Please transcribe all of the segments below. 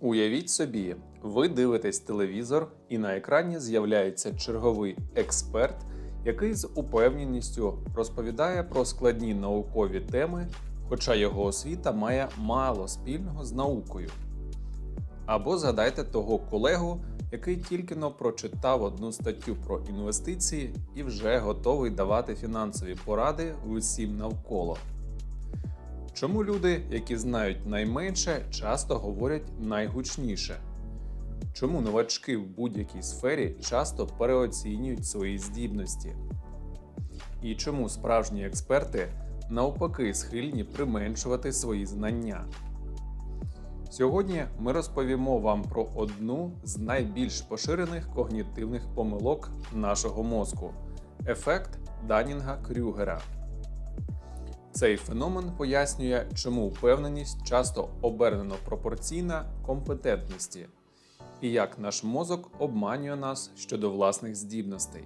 Уявіть собі, ви дивитесь телевізор, і на екрані з'являється черговий експерт, який з упевненістю розповідає про складні наукові теми, хоча його освіта має мало спільного з наукою. Або згадайте того колегу, який тільки но прочитав одну статтю про інвестиції і вже готовий давати фінансові поради усім навколо. Чому люди, які знають найменше, часто говорять найгучніше? Чому новачки в будь-якій сфері часто переоцінюють свої здібності? І чому справжні експерти навпаки схильні применшувати свої знання? Сьогодні ми розповімо вам про одну з найбільш поширених когнітивних помилок нашого мозку ефект Данінга Крюгера. Цей феномен пояснює, чому впевненість часто обернено пропорційна компетентності, і як наш мозок обманює нас щодо власних здібностей.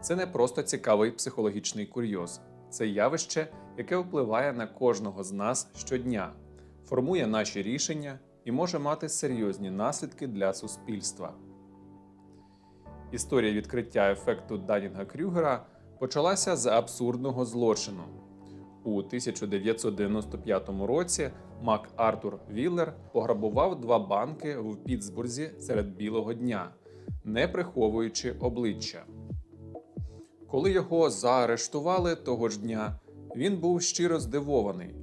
Це не просто цікавий психологічний курйоз, це явище, яке впливає на кожного з нас щодня, формує наші рішення і може мати серйозні наслідки для суспільства. Історія відкриття ефекту Данінга Крюгера почалася з абсурдного злочину. У 1995 році Мак Артур Віллер пограбував два банки в Пітсбурзі серед білого дня, не приховуючи обличчя. Коли його заарештували того ж дня, він був щиро здивований.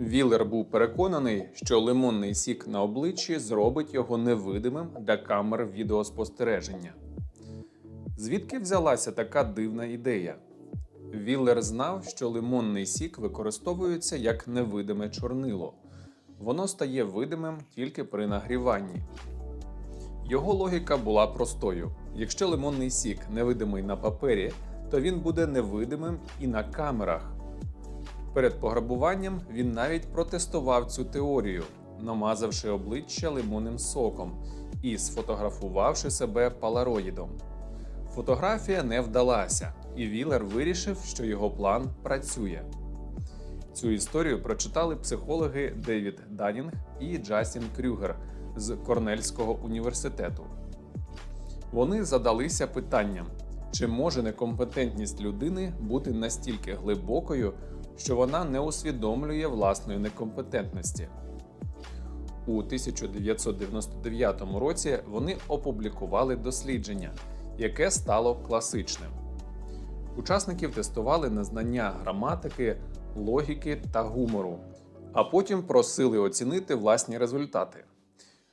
Віллер був переконаний, що лимонний сік на обличчі зробить його невидимим для камер відеоспостереження. Звідки взялася така дивна ідея? Віллер знав, що лимонний сік використовується як невидиме чорнило. Воно стає видимим тільки при нагріванні. Його логіка була простою: якщо лимонний сік невидимий на папері, то він буде невидимим і на камерах. Перед пограбуванням він навіть протестував цю теорію, намазавши обличчя лимонним соком і сфотографувавши себе палароїдом. Фотографія не вдалася, і Віллер вирішив, що його план працює. Цю історію прочитали психологи Девід Данінг і Джастін Крюгер з Корнельського університету. Вони задалися питанням, чи може некомпетентність людини бути настільки глибокою, що вона не усвідомлює власної некомпетентності. У 1999 році вони опублікували дослідження, яке стало класичним. Учасників тестували на знання граматики, логіки та гумору, а потім просили оцінити власні результати.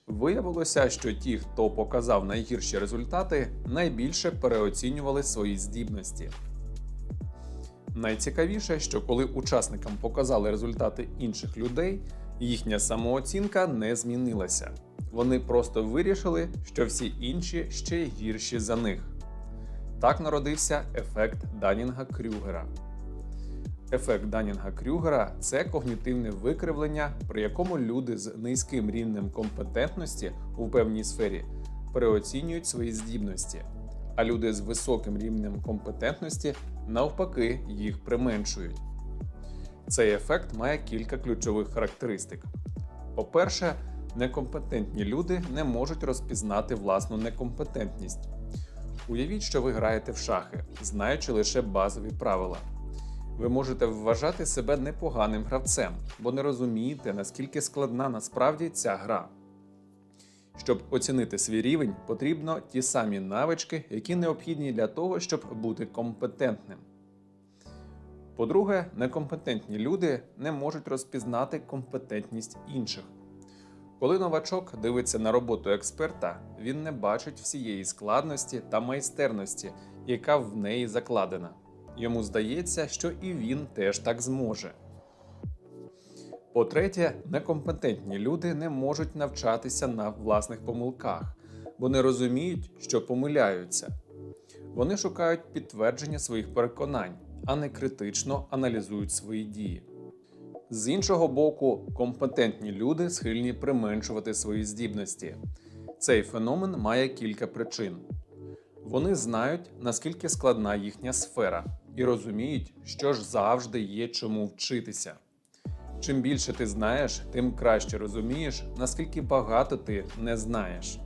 Виявилося, що ті, хто показав найгірші результати, найбільше переоцінювали свої здібності. Найцікавіше, що коли учасникам показали результати інших людей, їхня самооцінка не змінилася. Вони просто вирішили, що всі інші ще гірші за них. Так народився ефект Данінга Крюгера. Ефект Данінга Крюгера це когнітивне викривлення, при якому люди з низьким рівнем компетентності у певній сфері переоцінюють свої здібності, а люди з високим рівнем компетентності навпаки їх применшують. Цей ефект має кілька ключових характеристик. По-перше, некомпетентні люди не можуть розпізнати власну некомпетентність. Уявіть, що ви граєте в шахи, знаючи лише базові правила. Ви можете вважати себе непоганим гравцем, бо не розумієте, наскільки складна насправді ця гра. Щоб оцінити свій рівень, потрібно ті самі навички, які необхідні для того, щоб бути компетентним. По-друге, некомпетентні люди не можуть розпізнати компетентність інших. Коли новачок дивиться на роботу експерта, він не бачить всієї складності та майстерності, яка в неї закладена. Йому здається, що і він теж так зможе. По-третє, некомпетентні люди не можуть навчатися на власних помилках, бо не розуміють, що помиляються. Вони шукають підтвердження своїх переконань, а не критично аналізують свої дії. З іншого боку, компетентні люди схильні применшувати свої здібності. Цей феномен має кілька причин. Вони знають, наскільки складна їхня сфера, і розуміють, що ж завжди є чому вчитися. Чим більше ти знаєш, тим краще розумієш, наскільки багато ти не знаєш.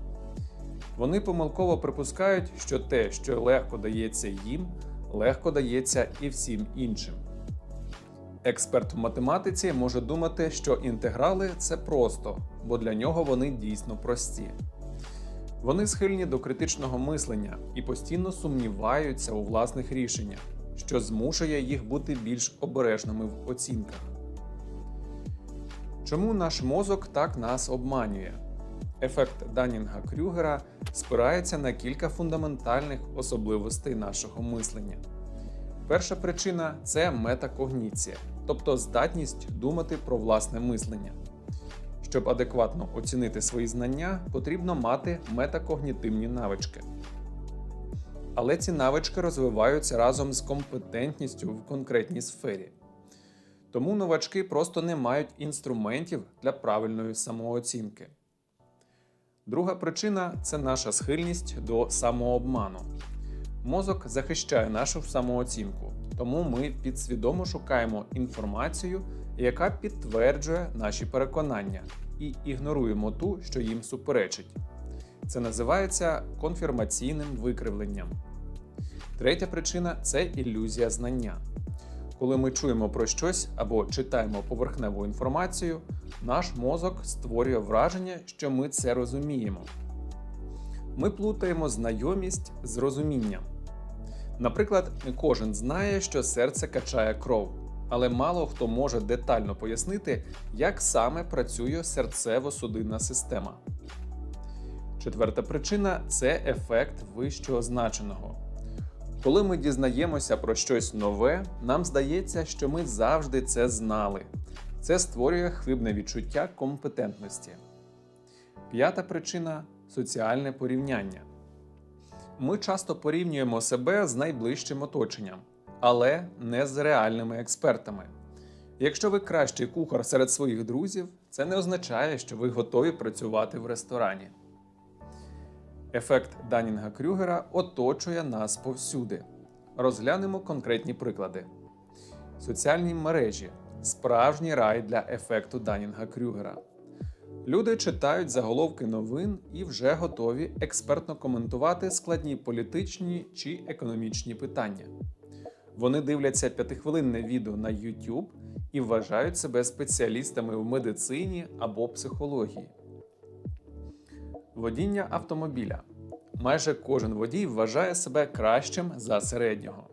Вони помилково припускають, що те, що легко дається їм, легко дається і всім іншим. Експерт в математиці може думати, що інтеграли це просто, бо для нього вони дійсно прості. Вони схильні до критичного мислення і постійно сумніваються у власних рішеннях, що змушує їх бути більш обережними в оцінках. Чому наш мозок так нас обманює? Ефект Данінга Крюгера спирається на кілька фундаментальних особливостей нашого мислення. Перша причина це метакогніція, тобто здатність думати про власне мислення. Щоб адекватно оцінити свої знання, потрібно мати метакогнітивні навички. Але ці навички розвиваються разом з компетентністю в конкретній сфері. Тому новачки просто не мають інструментів для правильної самооцінки. Друга причина це наша схильність до самообману. Мозок захищає нашу самооцінку, тому ми підсвідомо шукаємо інформацію, яка підтверджує наші переконання, і ігноруємо ту, що їм суперечить. Це називається конфірмаційним викривленням. Третя причина це ілюзія знання. Коли ми чуємо про щось або читаємо поверхневу інформацію, наш мозок створює враження, що ми це розуміємо. Ми плутаємо знайомість з розумінням. Наприклад, кожен знає, що серце качає кров, але мало хто може детально пояснити, як саме працює серцево-судинна система. Четверта причина це ефект вищого значеного. Коли ми дізнаємося про щось нове, нам здається, що ми завжди це знали. Це створює хвибне відчуття компетентності. П'ята причина соціальне порівняння. Ми часто порівнюємо себе з найближчим оточенням, але не з реальними експертами. Якщо ви кращий кухар серед своїх друзів, це не означає, що ви готові працювати в ресторані. Ефект Данінга Крюгера оточує нас повсюди. Розглянемо конкретні приклади. Соціальні мережі справжній рай для ефекту Данінга Крюгера. Люди читають заголовки новин і вже готові експертно коментувати складні політичні чи економічні питання. Вони дивляться п'ятихвилинне відео на YouTube і вважають себе спеціалістами в медицині або психології. Водіння автомобіля. Майже кожен водій вважає себе кращим за середнього.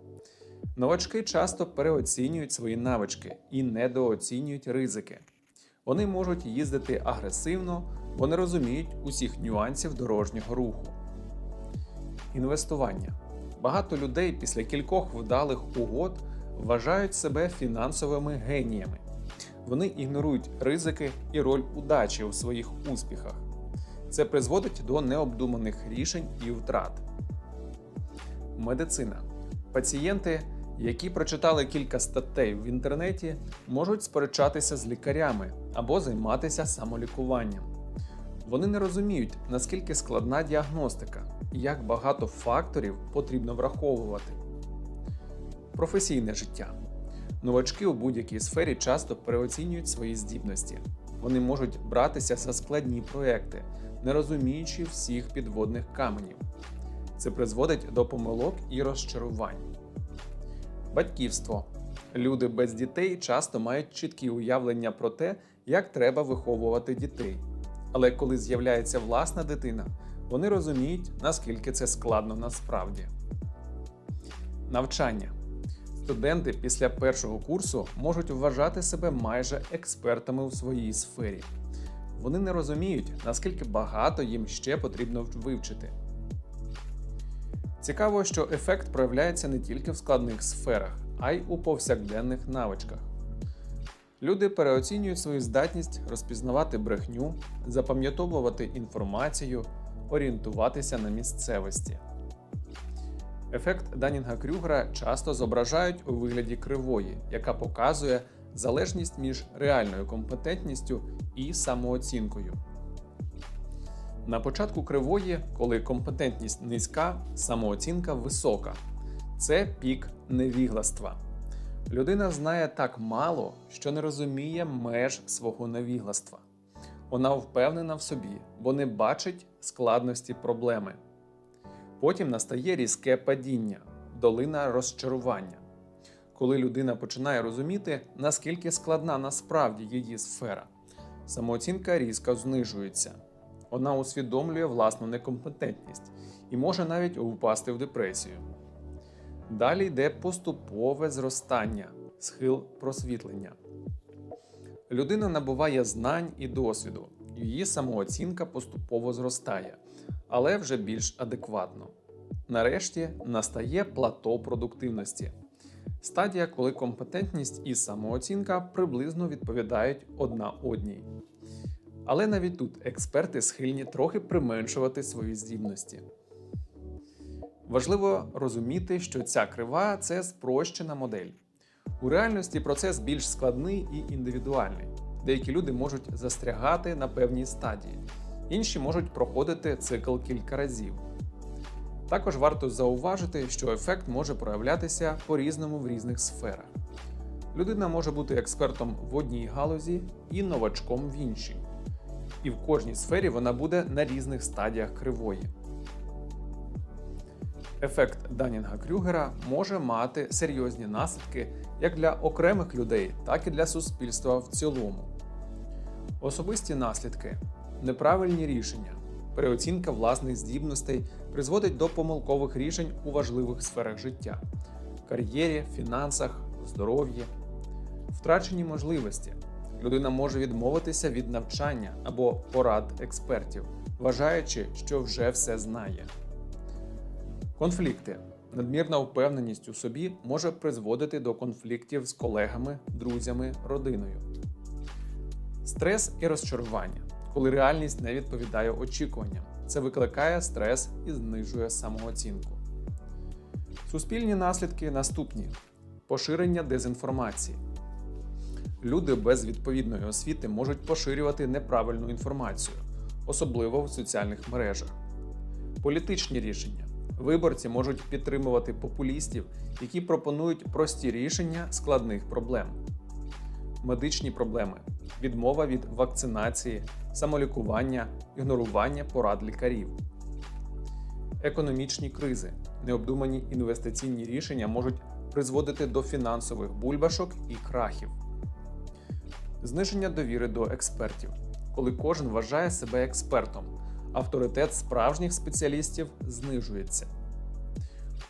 Новачки часто переоцінюють свої навички і недооцінюють ризики. Вони можуть їздити агресивно, бо не розуміють усіх нюансів дорожнього руху. Інвестування. Багато людей після кількох вдалих угод вважають себе фінансовими геніями. Вони ігнорують ризики і роль удачі у своїх успіхах. Це призводить до необдуманих рішень і втрат. Медицина. Пацієнти, які прочитали кілька статей в інтернеті, можуть сперечатися з лікарями або займатися самолікуванням. Вони не розуміють, наскільки складна діагностика і як багато факторів потрібно враховувати. Професійне життя. Новачки у будь-якій сфері часто переоцінюють свої здібності. Вони можуть братися за складні проекти, не розуміючи всіх підводних каменів. Це призводить до помилок і розчарувань. Батьківство. Люди без дітей часто мають чіткі уявлення про те, як треба виховувати дітей. Але коли з'являється власна дитина, вони розуміють, наскільки це складно насправді. Навчання. Студенти після першого курсу можуть вважати себе майже експертами у своїй сфері. Вони не розуміють, наскільки багато їм ще потрібно вивчити. Цікаво, що ефект проявляється не тільки в складних сферах, а й у повсякденних навичках. Люди переоцінюють свою здатність розпізнавати брехню, запам'ятовувати інформацію, орієнтуватися на місцевості. Ефект Данінга Крюгера часто зображають у вигляді кривої, яка показує залежність між реальною компетентністю і самооцінкою. На початку кривої, коли компетентність низька, самооцінка висока. Це пік невігластва. Людина знає так мало, що не розуміє меж свого невігластва. Вона впевнена в собі, бо не бачить складності проблеми. Потім настає різке падіння, долина розчарування. Коли людина починає розуміти, наскільки складна насправді її сфера, самооцінка різко знижується. Вона усвідомлює власну некомпетентність і може навіть впасти в депресію. Далі йде поступове зростання, схил просвітлення. Людина набуває знань і досвіду, її самооцінка поступово зростає, але вже більш адекватно. Нарешті настає плато продуктивності. Стадія, коли компетентність і самооцінка приблизно відповідають одна одній. Але навіть тут експерти схильні трохи применшувати свої здібності. Важливо розуміти, що ця крива це спрощена модель. У реальності процес більш складний і індивідуальний. Деякі люди можуть застрягати на певній стадії, інші можуть проходити цикл кілька разів. Також варто зауважити, що ефект може проявлятися по-різному в різних сферах. Людина може бути експертом в одній галузі і новачком в іншій. І в кожній сфері вона буде на різних стадіях кривої. Ефект Данінга Крюгера може мати серйозні наслідки як для окремих людей, так і для суспільства в цілому. Особисті наслідки, неправильні рішення, переоцінка власних здібностей призводить до помилкових рішень у важливих сферах життя кар'єрі, фінансах, здоров'ї, втрачені можливості. Людина може відмовитися від навчання або порад експертів, вважаючи, що вже все знає. Конфлікти. Надмірна впевненість у собі може призводити до конфліктів з колегами, друзями, родиною. Стрес і розчарування, коли реальність не відповідає очікуванням. Це викликає стрес і знижує самооцінку. Суспільні наслідки наступні: поширення дезінформації. Люди без відповідної освіти можуть поширювати неправильну інформацію, особливо в соціальних мережах. Політичні рішення. Виборці можуть підтримувати популістів, які пропонують прості рішення складних проблем. Медичні проблеми, відмова від вакцинації, самолікування, ігнорування порад лікарів. Економічні кризи, необдумані інвестиційні рішення можуть призводити до фінансових бульбашок і крахів. Зниження довіри до експертів, коли кожен вважає себе експертом авторитет справжніх спеціалістів знижується.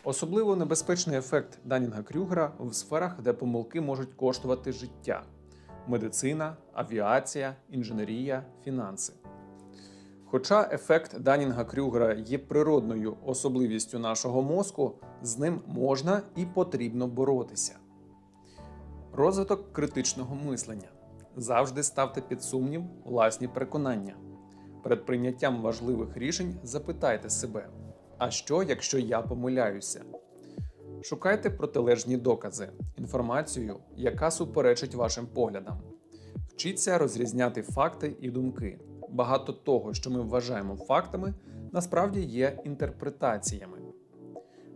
Особливо небезпечний ефект Данінга Крюгера в сферах, де помилки можуть коштувати життя: медицина, авіація, інженерія, фінанси. Хоча ефект Данінга Крюгера є природною особливістю нашого мозку, з ним можна і потрібно боротися. Розвиток критичного мислення. Завжди ставте під сумнів власні переконання. Перед прийняттям важливих рішень запитайте себе: а що, якщо я помиляюся? Шукайте протилежні докази, інформацію, яка суперечить вашим поглядам. Вчіться розрізняти факти і думки. Багато того, що ми вважаємо фактами, насправді є інтерпретаціями.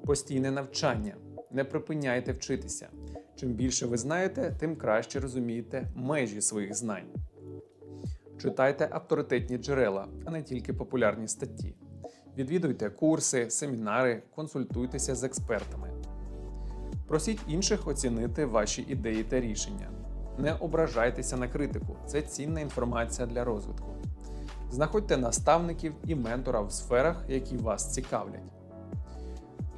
Постійне навчання. Не припиняйте вчитися. Чим більше ви знаєте, тим краще розумієте межі своїх знань. Читайте авторитетні джерела, а не тільки популярні статті. Відвідуйте курси, семінари, консультуйтеся з експертами. Просіть інших оцінити ваші ідеї та рішення. Не ображайтеся на критику, це цінна інформація для розвитку. Знаходьте наставників і ментора в сферах, які вас цікавлять.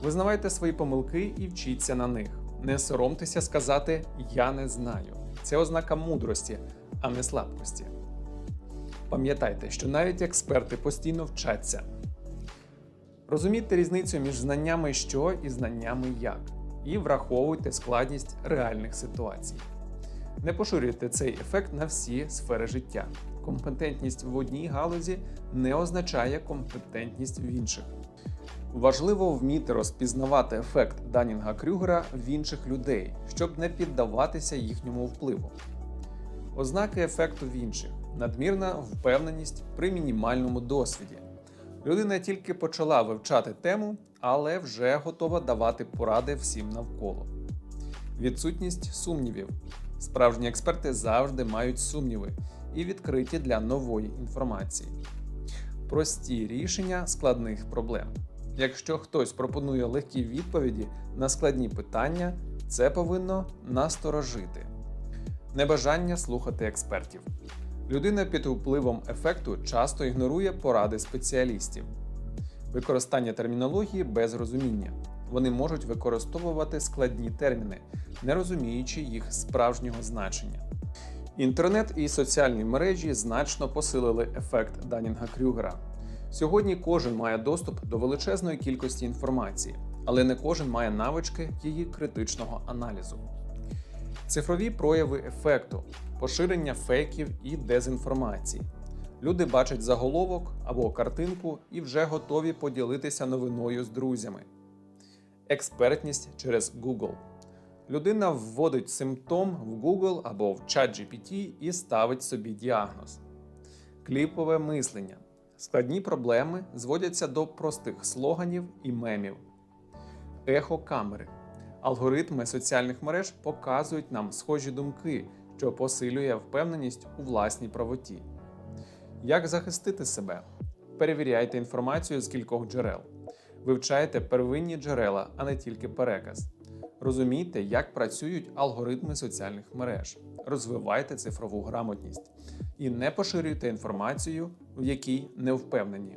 Визнавайте свої помилки і вчіться на них. Не соромтеся сказати Я не знаю. Це ознака мудрості, а не слабкості. Пам'ятайте, що навіть експерти постійно вчаться. Розумійте різницю між знаннями що і знаннями як, і враховуйте складність реальних ситуацій. Не поширюйте цей ефект на всі сфери життя. Компетентність в одній галузі не означає компетентність в інших. Важливо вміти розпізнавати ефект Данінга Крюгера в інших людей, щоб не піддаватися їхньому впливу. Ознаки ефекту в інших надмірна впевненість при мінімальному досвіді. Людина тільки почала вивчати тему, але вже готова давати поради всім навколо. відсутність сумнівів. Справжні експерти завжди мають сумніви і відкриті для нової інформації. Прості рішення складних проблем. Якщо хтось пропонує легкі відповіді на складні питання, це повинно насторожити. Небажання слухати експертів. Людина під впливом ефекту часто ігнорує поради спеціалістів. Використання термінології без розуміння. Вони можуть використовувати складні терміни, не розуміючи їх справжнього значення. Інтернет і соціальні мережі значно посилили ефект Данінга Крюгера. Сьогодні кожен має доступ до величезної кількості інформації, але не кожен має навички її критичного аналізу. Цифрові прояви ефекту, поширення фейків і дезінформації. Люди бачать заголовок або картинку і вже готові поділитися новиною з друзями. Експертність через Google. Людина вводить симптом в Google або в ChatGPT і ставить собі діагноз. Кліпове мислення. Складні проблеми зводяться до простих слоганів і мемів. Ехо камери. Алгоритми соціальних мереж показують нам схожі думки, що посилює впевненість у власній правоті. Як захистити себе? Перевіряйте інформацію з кількох джерел. Вивчайте первинні джерела, а не тільки переказ. Розумійте, як працюють алгоритми соціальних мереж. Розвивайте цифрову грамотність і не поширюйте інформацію, в якій не впевнені.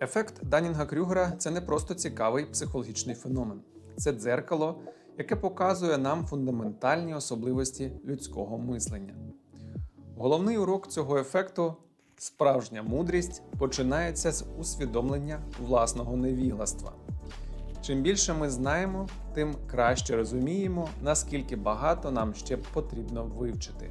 Ефект Данінга Крюгера це не просто цікавий психологічний феномен, це дзеркало, яке показує нам фундаментальні особливості людського мислення. Головний урок цього ефекту справжня мудрість починається з усвідомлення власного невігластва. Чим більше ми знаємо, тим краще розуміємо, наскільки багато нам ще потрібно вивчити.